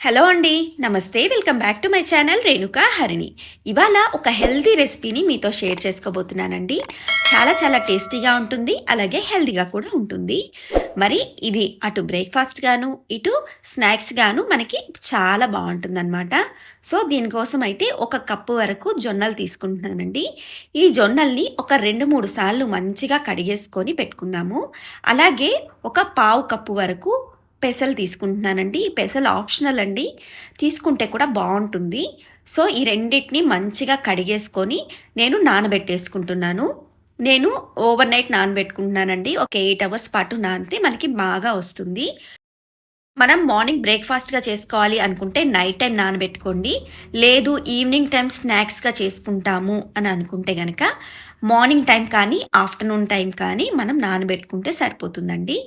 Hello అండి నమస్తే. Welcome back to my channel Renuka Harini. ఇవాళ ఒక హెల్దీ రెసిపీని మీతో షేర్ చేసుకోబోతున్నానండి. చాలా చాలా టేస్టీగా ఉంటుంది అలాగే హెల్దీగా కూడా ఉంటుంది. మరి ఇది అటు బ్రేక్ఫాస్ట్ గాను ఇటు స్నాక్స్ గాను మనకి చాలా బాగుంటుందన్నమాట. సో దీనికోసం అయితే ఒక కప్పు వరకు జొన్నలు తీసుకుంటున్నానండి. ఈ జొన్నల్ని ఒక రెండు మూడు సార్లు మంచిగా కడిగేసుకొని పెట్టుకుందాము. అలాగే ఒక పావు కప్పు వరకు పెసలు తీసుకుంటున్నానండి. ఈ పెసలు ఆప్షనల్ అండి. తీసుకుంటే కూడా బాగుంటుంది. సో ఈ రెండింటిని మంచిగా కడిగేసుకొని నేను నానబెట్టేసుకుంటున్నాను. నేను ఓవర్ నైట్ నానబెట్టుకుంటున్నానండి. ఒక ఎయిట్ అవర్స్ పాటు నానితే మనకి బాగా వస్తుంది. మనం మార్నింగ్ బ్రేక్ఫాస్ట్గా చేసుకోవాలి అనుకుంటే నైట్ టైం నానబెట్టుకోండి. లేదు ఈవినింగ్ టైం స్నాక్స్గా చేసుకుంటాము అని అనుకుంటే కనుక మార్నింగ్ టైం కానీ ఆఫ్టర్నూన్ టైం కానీ మనం నానబెట్టుకుంటే సరిపోతుందండి.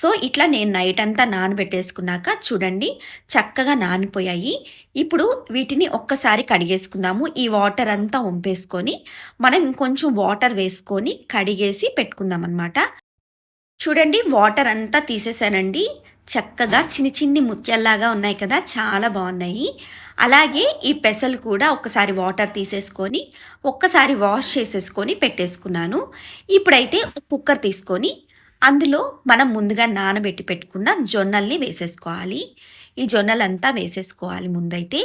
సో ఇట్లా నేను నైట్ అంతా నానబెట్టేసుకున్నాక చూడండి చక్కగా నానిపోయాయి. ఇప్పుడు వీటిని ఒక్కసారి కడిగేసుకుందాము. ఈ వాటర్ అంతా వంపేసుకొని మనం ఇంకొంచెం వాటర్ వేసుకొని కడిగేసి పెట్టుకుందాం అనమాట చూడండి వాటర్ అంతా తీసేసానండి. చక్కగా చిన్ని చిన్ని ముత్యాల్లాగా ఉన్నాయి కదా చాలా బాగున్నాయి. అలాగే ఈ పెసలు కూడా ఒకసారి వాటర్ తీసేసుకొని ఒక్కసారి వాష్ చేసేసుకొని పెట్టేసుకున్నాను. ఇప్పుడైతే కుక్కర్ తీసుకొని అందులో మనం ముందుగా నానబెట్టి పెట్టుకున్న జొన్నల్ని వేసేసుకోవాలి. ఈ జొన్నలంతా వేసేసుకోవాలి ముందైతే.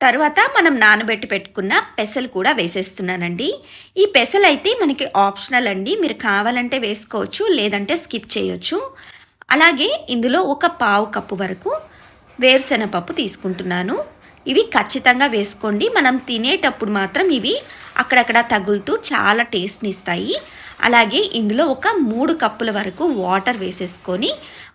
తర్వాత మనం నానబెట్టి పెట్టుకున్న పెసలు కూడా వేసేస్తున్నానండి. ఈ పెసలు అయితే మనకి ఆప్షనల్ అండి. మీరు కావాలంటే వేసుకోవచ్చు లేదంటే స్కిప్ చేయొచ్చు. అలాగే ఇందులో ఒక పావు కప్పు వరకు వేరుశనగపప్పు తీసుకుంటున్నాను. ఇవి ఖచ్చితంగా వేసుకోండి. మనం తినేటప్పుడు మాత్రం ఇవి అక్కడక్కడ తగులుతూ చాలా టేస్ట్ని ఇస్తాయి అలాగే ఇందులో ఒక మూడు కప్పుల వరకు వాటర్ వేసేసుకొని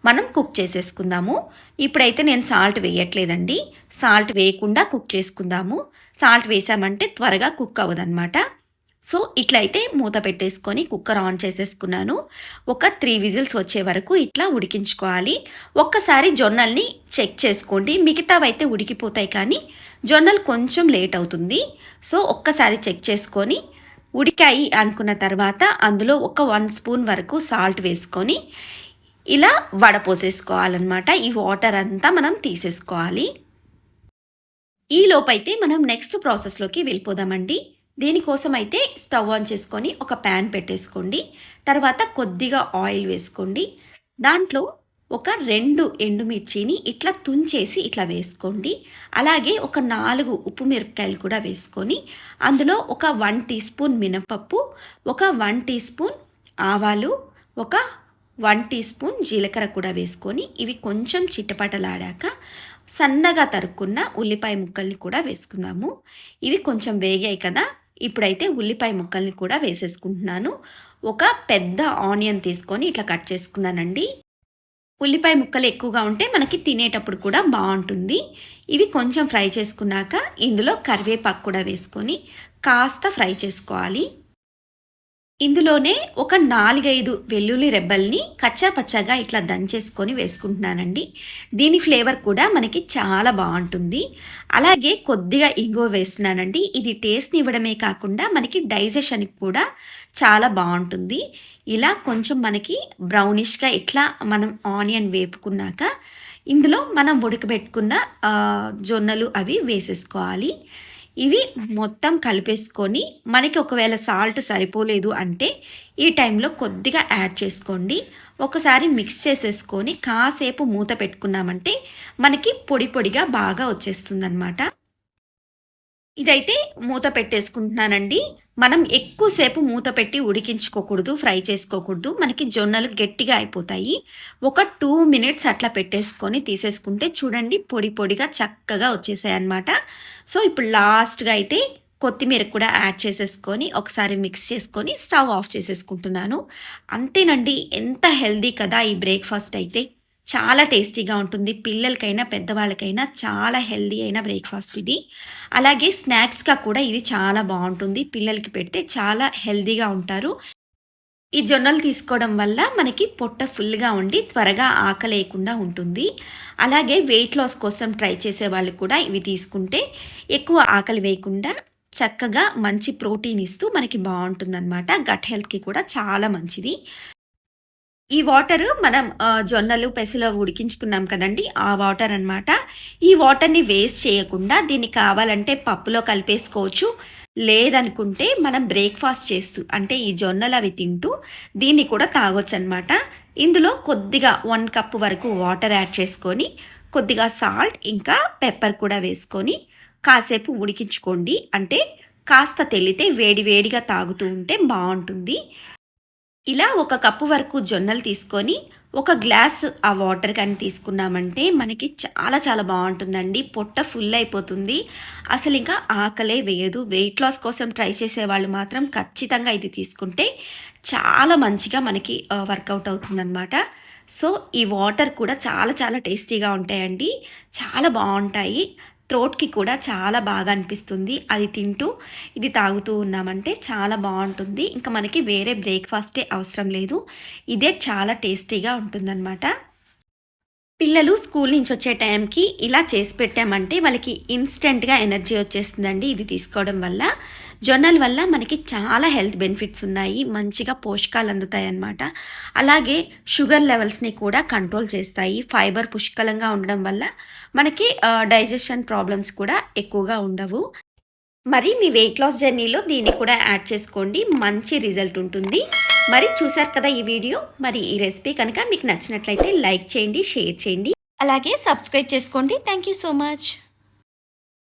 మనం కుక్ చేసేసుకుందాము. ఇప్పుడైతే నేను సాల్ట్ వేయట్లేదండి. సాల్ట్ వేయకుండా కుక్ చేసుకుందాము. సాల్ట్ వేసామంటే త్వరగా కుక్ అవ్వదన్నమాట. సో ఇట్లయితే మూత పెట్టేసుకొని కుక్కర్ ఆన్ చేసేసుకున్నాను. ఒక త్రీ విజిల్స్ వచ్చే వరకు ఇట్లా ఉడికించుకోవాలి. ఒక్కసారి జొన్నల్ని చెక్ చేసుకోండి. మిగతావైతే ఉడికిపోతాయి కానీ జొన్నలు కొంచెం లేట్ అవుతుంది. సో ఒక్కసారి చెక్ చేసుకొని ఉడికాయి అనుకున్న తర్వాత అందులో ఒక వన్ స్పూన్ వరకు సాల్ట్ వేసుకొని ఇలా వడపోసేసుకోవాలన్నమాట ఈ వాటర్ అంతా మనం తీసేసుకోవాలి. ఈ లోపైతే మనం నెక్స్ట్ ప్రాసెస్లోకి వెళ్ళిపోదామండి. దీనికోసం అయితే స్టవ్ ఆన్ చేసుకొని ఒక ప్యాన్ పెట్టేసుకోండి. తర్వాత కొద్దిగా ఆయిల్ వేసుకోండి. దాంట్లో ఒక రెండు ఎండుమిర్చిని ఇట్లా తుంచేసి ఇట్లా వేసుకోండి. అలాగే ఒక నాలుగు ఉప్పు మిరపకాయలు కూడా వేసుకొని అందులో ఒక వన్ టీ స్పూన్ మినపప్పు ఒక వన్ టీ స్పూన్ ఆవాలు ఒక వన్ టీ స్పూన్ జీలకర్ర కూడా వేసుకొని ఇవి కొంచెం చిట్టపటలాడాక సన్నగా తరుక్కున్న ఉల్లిపాయ ముక్కల్ని కూడా వేసుకుందాము. ఇవి కొంచెం వేగాయి కదా ఇప్పుడైతే ఉల్లిపాయ ముక్కల్ని కూడా వేసేసుకుంటున్నాను. ఒక పెద్ద ఆనియన్ తీసుకొని ఇట్లా కట్ చేసుకున్నానండి. ఉల్లిపాయ ముక్కలు ఎక్కువగా ఉంటే మనకి తినేటప్పుడు కూడా బాగుంటుంది. ఇవి కొంచెం ఫ్రై చేసుకున్నాక ఇందులో కరివేపాకు కూడా వేసుకొని కాస్త ఫ్రై చేసుకోవాలి. ఇందులోనే ఒక నాలుగైదు వెల్లుల్లి రెబ్బల్ని కచ్చా పచ్చగా ఇట్లా దంచేసుకొని వేసుకుంటున్నానండి. దీని ఫ్లేవర్ కూడా మనకి చాలా బాగుంటుంది. అలాగే కొద్దిగా ఇంగో వేస్తున్నానండి. ఇది టేస్ట్ని ఇవ్వడమే కాకుండా మనకి డైజెషన్కి కూడా చాలా బాగుంటుంది. ఇలా కొంచెం మనకి బ్రౌనిష్గా ఇట్లా మనం ఆనియన్ వేపుకున్నాక ఇందులో మనం ఉడకబెట్టుకున్న జొన్నలు అవి వేసేసుకోవాలి. ఇవి మొత్తం కలిపేసుకొని మనకి ఒకవేళ సాల్ట్ సరిపోలేదు అంటే ఈ టైంలో కొద్దిగా యాడ్ చేసుకోండి. ఒకసారి మిక్స్ చేసేసుకొని కాసేపు మూత పెట్టుకున్నామంటే మనకి పొడి పొడిగా బాగా వచ్చేస్తుందన్నమాట. ఇదైతే మూత పెట్టేసుకుంటున్నానండి. మనం ఎక్కువసేపు మూత పెట్టి ఉడికించుకోకూడదు ఫ్రై చేసుకోకూడదు. మనకి జొన్నలు గట్టిగా అయిపోతాయి. ఒక టూ మినిట్స్ అట్లా పెట్టేసుకొని తీసేసుకుంటే చూడండి పొడి పొడిగా చక్కగా వచ్చేసాయి అనమాట సో ఇప్పుడు లాస్ట్గా అయితే కొత్తిమీర కూడా యాడ్ చేసేసుకొని ఒకసారి మిక్స్ చేసుకొని స్టవ్ ఆఫ్ చేసేసుకుంటున్నాను. అంతేనండి ఎంత హెల్దీ కదా ఈ బ్రేక్ఫాస్ట్ అయితే. చాలా టేస్టీగా ఉంటుంది. పిల్లలకైనా పెద్దవాళ్ళకైనా చాలా హెల్దీ అయిన బ్రేక్ఫాస్ట్ ఇది. అలాగే స్నాక్స్గా కూడా ఇది చాలా బాగుంటుంది. పిల్లలకి పెడితే చాలా హెల్దీగా ఉంటారు. ఈ జొన్నలు తీసుకోవడం వల్ల మనకి పొట్ట ఫుల్గా ఉండి త్వరగా ఆకలేయకుండా ఉంటుంది. అలాగే వెయిట్ లాస్ కోసం ట్రై చేసే వాళ్ళు కూడా ఇవి తీసుకుంటే ఎక్కువ ఆకలి వేయకుండా చక్కగా మంచి ప్రోటీన్ ఇస్తూ మనకి బాగుంటుందన్నమాట. గట్ హెల్త్కి కూడా చాలా మంచిది. ఈ వాటరు మనం జొన్నలు, పెసలు ఉడికించుకున్నాం కదండి ఆ వాటర్ అనమాట. ఈ వాటర్‌ని వేస్ట్ చేయకుండా దీన్ని కావాలంటే పప్పులో కలిపేసుకోవచ్చు. లేదనుకుంటే మనం బ్రేక్‌ఫాస్ట్ చేస్తూ అంటే ఈ జొన్నలు అవి తింటూ దీన్ని కూడా తాగొచ్చు అనమాట ఇందులో కొద్దిగా వన్ కప్ వరకు వాటర్ యాడ్ చేసుకొని, కొద్దిగా సాల్ట్ ఇంకా పెప్పర్ కూడా వేసుకొని కాసేపు ఉడికించుకోండి. అంటే కాస్త తెలితే వేడి వేడిగా తాగుతూ ఉంటే బాగుంటుంది ఇలా ఒక కప్పు వరకు జొన్నలు తీసుకొని, ఒక గ్లాస్ ఆ వాటర్ కానీ తీసుకున్నామంటే మనకి చాలా చాలా బాగుంటుందండి పొట్ట ఫుల్ అయిపోతుంది. అసలు ఇంకా ఆకలే వేయదు. వెయిట్ లాస్ కోసం ట్రై చేసేవాళ్ళు మాత్రం ఖచ్చితంగా ఇది తీసుకుంటే చాలా మంచిగా మనకి వర్కౌట్ అవుతుందన్నమాట సో, ఈ వాటర్ కూడా చాలా చాలా టేస్టీగా ఉంటాయండి. చాలా బాగుంటాయి త్రోట్కి కూడా చాలా బాగా అనిపిస్తుంది. అది తింటూ, ఇది తాగుతూ ఉన్నామంటే చాలా బాగుంటుంది ఇంకా మనకి వేరే బ్రేక్‌ఫాస్టే అవసరం లేదు. ఇదే చాలా టేస్టీగా ఉంటుందనమాట. పిల్లలు స్కూల్ నుంచి వచ్చే టైంకి ఇలా చేసి పెట్టామంటే వాళ్ళకి ఇన్‌స్టంట్‌గా ఎనర్జీ వచ్చేస్తుందండి ఇది తీసుకోవడం వల్ల. జొన్నల వల్ల మనకి చాలా హెల్త్ బెనిఫిట్స్ ఉన్నాయి. మంచిగా పోషకాలు అందుతాయన్నమాట. అలాగే షుగర్ లెవెల్స్‌ని కూడా కంట్రోల్ చేస్తాయి. ఫైబర్ పుష్కలంగా ఉండడం వల్ల మనకి డైజెషన్ ప్రాబ్లమ్స్ కూడా ఎక్కువగా ఉండవు. మరి మీ వెయిట్ లాస్ జర్నీలో దీన్ని కూడా యాడ్ చేసుకోండి. మంచి రిజల్ట్ ఉంటుంది. మరి చూసారు కదా ఈ వీడియో. మరి ఈ రెసిపీ కనుక మీకు నచ్చినట్లయితే లైక్ చేయండి, షేర్ చేయండి. అలాగే సబ్స్క్రైబ్ చేసుకోండి. Thank you so much.